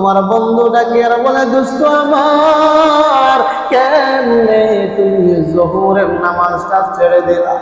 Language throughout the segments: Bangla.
আমার বন্ধু ডাকিয়ার বলে দুষ্ট আমার কেমনে তুমি জহুরের নামাজটা ছেড়ে দিলা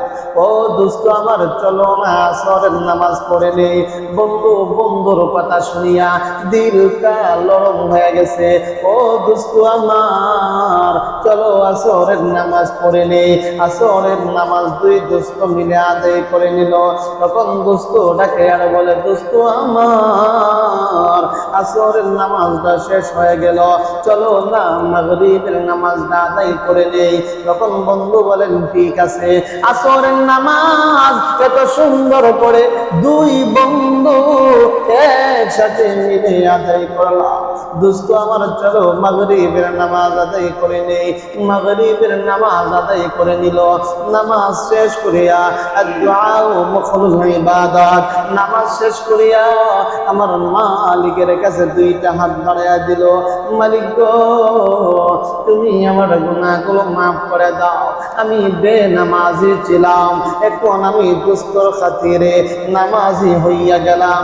ও দুস্থ আমার চলো না আসরের নামাজ পড়ে নেই বন্ধু, বন্ধুর কথা শুনিয়া দিলটা লরম হয়ে গেছে। ও দুস্থ আমার চলো আসরের নামাজ পড়ে নেই আসরের নামাজ দুই দুস্থ মিলে আদায় করে নিল। তখন দুস্থ ডাকে আর বলে দুস্থ আমার আসরের নামাজটা শেষ হয়ে গেল। চলো না, মাগরিবের নামাজটা আদায় করে নেই। তখন বন্ধু বলেন, ঠিক আছে, আসরের নামাজ এত সুন্দর করে দুই বন্ধু একসাথে মিলে আদায় করলাম। দুস্থ আমার, চলো মাগরিবের নামাজ আদায় করে নেই। মাগরিবের নামাজ আদায় করে নিল। নামাজ শেষ করিয়া নামাজ শেষ করিয়া, আমার মালিকের কাছে দুইটা হাত বাড়াইয়া দিল, মালিক তুমি আমার গুনাহগুলো মাফ করে দাও। আমি বে নামাজি ছিলাম। এখন আমি দুস্তর খাতিরে নামাজি হইয়া গেলাম।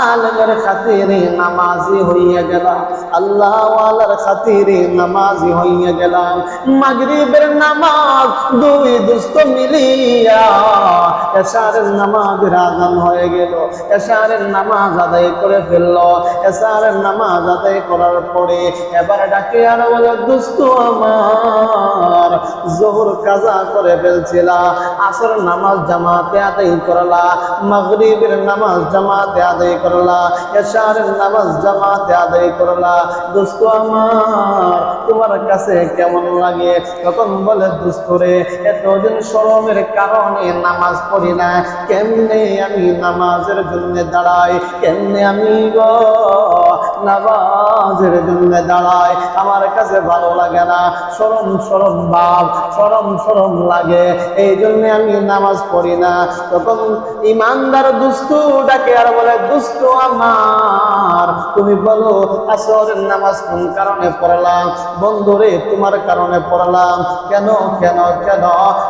আলমের খাতিরে নামাজি হইয়া গেলাম। আল্লাহ ওয়ালার খাতিরে নামাজি হইয়া গেলাম। মাগরিবের নামাজ দুই দুস্ত মিলিয়া এশারের নামাজের আজান হয়ে গেল। এশারের নামাজ আদায় করে ফেলল। এশারের নামাজ আদায় করার পরে এবার ডাকে আর বলে, দুস্ত আমার, জোহর কাজা করে ফেলছিলা। আসর নামাজ জামাতে আদায় করলা, মাগরিবের নামাজ জামাতে আদায় করলা, এশারের নামাজ জামাতে আদায় করলা। দোস্ত আমার, তোমার কাছে কেমন লাগে? তখন বলে দোস্ত রে, এতদিন শরমের কারণে নামাজ পড়ি না। কেমনে আমি নামাজের জন্য দাঁড়াই? কেমনে আমি গো নামাজের জন্য দাঁড়ায়। আমার কাছে ভালো লাগে না। সরম সরম বাপ সরম সরম লাগে। এই জন্য আমি নামাজ পড়ি না। তখন ইমানদার দুস্তু ডাকে আর বলে দুস্তু আমার। তুমি বলো, আসরের নামাজ কোন কারণে পড়লাম? বন্ধুরে, তোমার কারণে পড়লাম। কেন কেন কেন?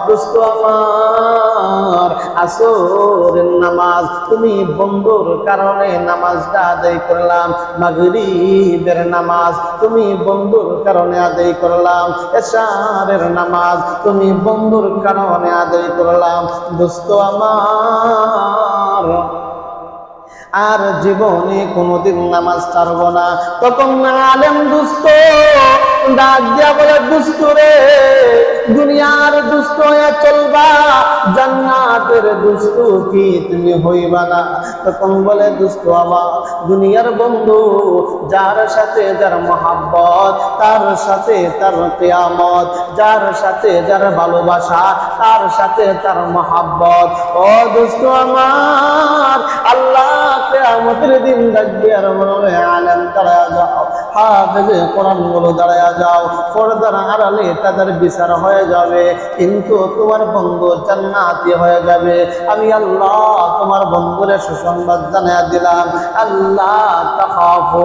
দুস্তু আমার, আসরের নামাজ। তুমি বন্ধুর কারণে নামাজটা আদায় করলাম। মাগরিবের নামাজ। তুমি বন্ধুর কারণে আদায় করলাম। এশারের নামাজ। তুমি বন্ধুর কারণে আদায় করলাম। দোস্ত আমার আর জীবনে কোনোদিন নামাজ ছাড়ব না। তখন আলেম দুস্থ ডাক দিয়া বলে দুস্থ রে, দুনিয়ার দুস্থ হয়ে চলবা। জান্নাতের দুস্থ কি তুমি হইবা না? তখন বলে দুস্থ আমার দুনিয়ার বন্ধু, যার সাথে যার মহাব্বত, তার সাথে তার কেয়ামত, যার সাথে যার ভালোবাসা, তার সাথে তার মহাব্বত। ও দুস্থ আমার, আল্লাহ কেয়ামতের দিন ডাকবে আর মনে আলেম দাঁড়ায় যাও। হাফেজে কোরআনগুলো দাঁড়ায় যাও পর্দার আড়ালে তাদের বিচার হয়ে যাবে। কিন্তু তোমার বন্ধু জান্নাতি হয়ে যাবে। আমি আল্লাহ তোমার বন্ধুরে সুসংবাদ জানিয়ে দিলাম, আল্লাহ তাখাফু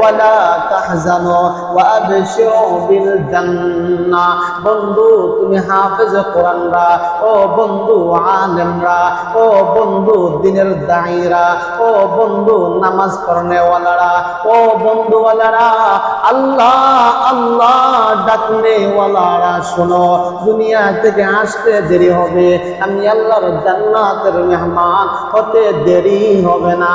ওয়ালা তাহজানু ওয়া আবশিরু বিল জান্নাহ। বন্ধু, তুমি হাফেজ কোরআনরা, ও বন্ধু আলেমরা, ও বন্ধু দিনের দায়ীরা, ও বন্ধু নামাজ পড়নেওয়ালারা, ও বন্ধুওয়ালারা, আল্লাহ আল্লাহ ডাকনেওয়ালারা শোনো, দুনিয়া থেকে আসতে দেরি হবে। আমি আল্লাহর জান্নাতের মেহমান হতে দেরি হবে না।